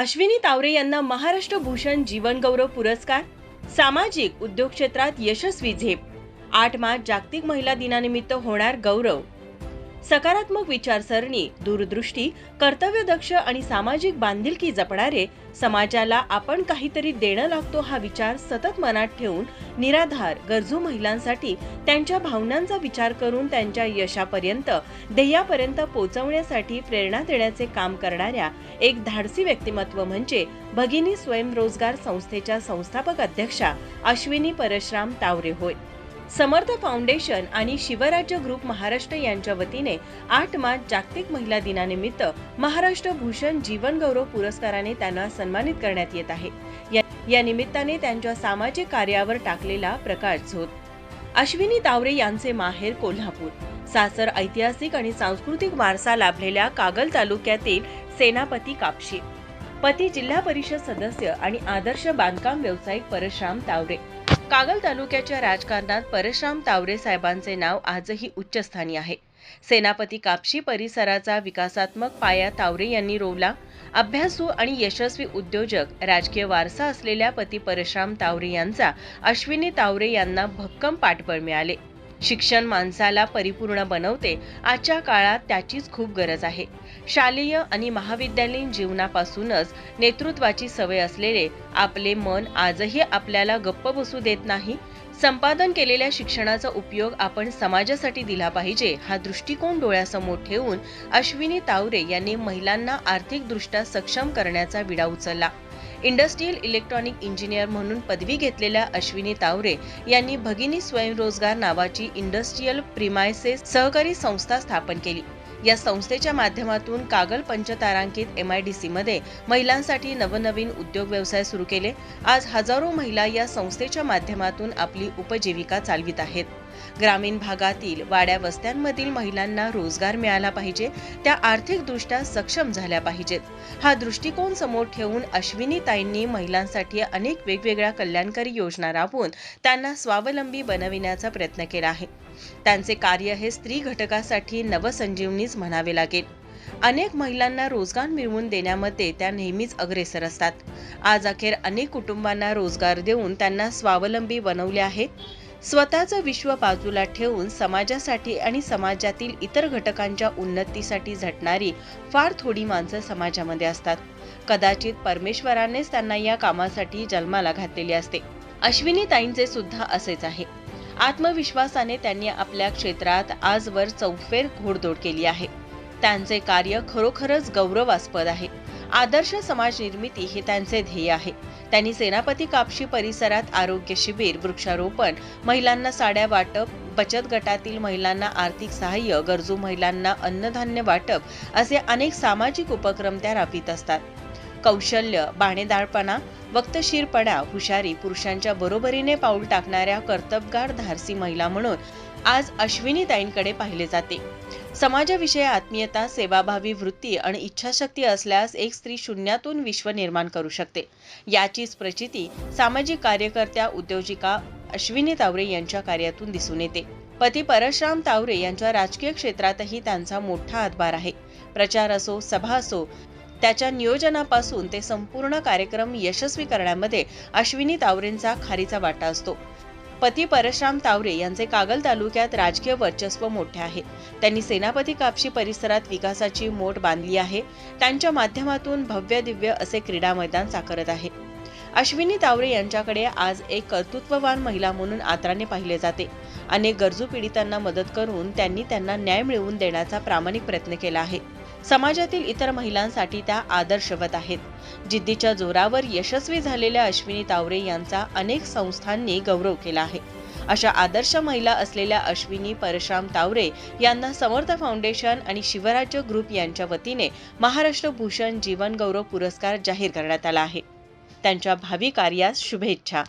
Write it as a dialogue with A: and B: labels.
A: अश्विनी तावरे यांना महाराष्ट्र भूषण जीवनगौरव पुरस्कार सामाजिक उद्योग क्षेत्रात यशस्वी झेप. आठ मार्च जागतिक महिला दिनानिमित्त होणार गौरव. सकारात्मक विचारसरणी दूरदृष्टी कर्तव्यदक्ष आणि सामाजिक बांधिलकी जपणारे समाजाला आपण काहीतरी देणं लागतो हा विचार सतत मनात ठेवून निराधार गरजू महिलांसाठी त्यांच्या भावनांचा विचार करून त्यांच्या यशापर्यंत ध्येयापर्यंत पोहोचवण्यासाठी प्रेरणा देण्याचे काम करणाऱ्या एक धाडसी व्यक्तिमत्व म्हणजे भगिनी स्वयंरोजगार संस्थेच्या संस्थापक अध्यक्षा अश्विनी परशराम तावरे होय. समर्थ फाउंडेशन आणि शिवराज्य ग्रुप महाराष्ट्र यांच्या वतीने आठ मार्च जागतिक महिला दिनानिमित्त महाराष्ट्र भूषण जीवन गौरव पुरस्काराने त्यांना सन्मानित करण्यात येत आहे. या- या निमित्ताने त्यांच्या सामाजिक कार्यावर टाकलेला प्रकाश झोत. अश्विनी तावरे यांचे माहेर कोल्हापूर. सासर ऐतिहासिक आणि सांस्कृतिक वारसा लाभलेल्या कागल तालुक्यातील सेनापती कापशी. पती जिल्हा परिषद सदस्य आणि आदर्श बांधकाम व्यावसायिक परशुराम तावरे. कागल तालुक्याच्या राजकारणात परशुराम तावरे साहेबांचे नाव आजही उच्चस्थानी आहे. सेनापती कापशी परिसराचा विकासात्मक पाया तावरे यांनी रोवला. अभ्यासू आणि यशस्वी उद्योजक राजकीय वारसा असलेल्या पती परशुराम तावरे यांचा अश्विनी तावरे यांना भक्कम पाठबळ मिळाले. शिक्षण माणसाला परिपूर्ण बनवते आजच्या काळात त्याचीच खूप गरज आहे. शालेय आणि महाविद्यालयीन जीवनापासूनच नेतृत्वाची सवय असलेले आपले मन आजही आपल्याला गप्प बसू देत नाही. संपादन केलेल्या शिक्षणाचा उपयोग आपण समाजासाठी दिला पाहिजे हा दृष्टिकोन डोळ्यासमोर ठेवून अश्विनी तावरे यांनी महिलांना आर्थिकदृष्ट्या सक्षम करण्याचा विडा उचलला. इंडस्ट्रीयल इलेक्ट्रॉनिक इंजिनियर म्हणून पदवी घेतलेल्या अश्विनी तावरे यांनी भगिनी स्वयंरोजगार नावाची इंडस्ट्रीयल प्रिमायसेस सहकारी संस्था स्थापन केली. या संस्थेच्या माध्यमातून कागल पंचतारांकित डी मध्ये महिलांसाठी नवनवीन उद्योग व्यवसाय सुरू केले. आज हजारो महिला या संस्थेच्या माध्यमातून आपली उपजीविका चालवित आहेत. ग्रामीण भागातील वाड्या वस्त्यांमधील महिलांना रोजगार मिळाला पाहिजे त्या आर्थिकदृष्ट्या सक्षम झाल्या पाहिजेत. हा दृष्टिकोन समोर ठेवून अश्विनी ताईंनी महिलांसाठी अनेक वेगवेगळ्या कल्याणकारी योजना राबवून त्यांना स्वावलंबी बनविण्याचा प्रयत्न केला आहे. त्यांचे कार्य हे स्त्री घटकासाठी नवसंजीवनीच म्हणावे लागेल. अनेक महिलांना रोजगार मिळवून देण्यामध्ये त्या नेहमीच अग्रेसर असतात. आज अखेर अनेक कुटुंबांना रोजगार देऊन त्यांना स्वावलंबी बनवले आहे. स्वतःचं विश्व बाजूला ठेवून समाजासाठी आणि समाजातील इतर घटकांच्या उन्नतीसाठी झटणारी फार थोडी माणसं समाजामध्ये असतात. कदाचित परमेश्वरानेच त्यांना या कामासाठी जन्माला घातलेली असते. अश्विनी ताईंचे सुद्धा असेच आहे. आत्मविश्वासाने त्यांनी आपल्या क्षेत्रात आजवर चौफेर घोडदोड केली आहे. त्यांचे कार्य खरोखरच गौरवास्पद आहे. आदर्श समाज निर्मिती हे त्यांचे ध्येय आहे. त्यांनी सेनापती कापशी परिसरात आरोग्य शिबिर वृक्षारोपण महिलांना साड्या वाटप बचत गटातील महिलांना आर्थिक सहाय्य गरजू महिलांना अन्नधान्य वाटप असे अनेक सामाजिक उपक्रम त्या राबवित असतात. कौशल्य बाणेदाळपणा वक्तशीरपणा हुशारी पुरुषांच्या बरोबरीने पाऊल टाकणाऱ्या कर्तबगार धारसी महिला म्हणून आज अश्विनीताईंकडे पाहिले जाते. समाजाविषयी आत्मीयता सेवाभावी वृत्ती आणि इच्छाशक्ती असल्यास एक स्त्री शून्यातून विश्व निर्माण करू शकते. याचीच प्रचिती सामाजिक कार्यकर्त्या उद्योजिका अश्विनी तावरे यांच्या कार्यातून दिसून येते. पती परशराम तावरे यांच्या राजकीय क्षेत्रातही त्यांचा मोठा हातभार आहे. प्रचार असो सभा असो त्याच्या नियोजनापासून ते संपूर्ण कार्यक्रम यशस्वी करण्यामध्ये अश्विनी तावरेंचा खारीचा वाटा असतो. पती परशराम तावरे यांचे कागल तालुक्यात राजकीय वर्चस्व मोठे आहे. त्यांनी सेनापती कापशी परिसरात विकासाची मोठ बांधली आहे. त्यांच्या माध्यमातून भव्य दिव्य असे क्रीडा मैदान साकारत आहे. अश्विनी तावरे यांच्याकडे आज एक कर्तृत्ववान महिला म्हणून आदराने पाहिले जाते. अनेक गरजू पीडितांना मदत करून त्यांनी त्यांना न्याय मिळवून देण्याचा प्रामाणिक प्रयत्न केला आहे. समाजातील इतर महिलांसाठी त्या आदर्शवत आहेत. जिद्दीच्या जोरावर यशस्वी झालेल्या अश्विनी तावरे यांचा अनेक संस्थांनी गौरव केला आहे. अशा आदर्श महिला असलेल्या अश्विनी परशुराम तावरे यांना समर्थ फाउंडेशन आणि शिवराज्य ग्रुप यांच्या वतीने महाराष्ट्र भूषण जीवन गौरव पुरस्कार जाहीर करण्यात आला आहे. त्यांच्या भावी कार्यास शुभेच्छा.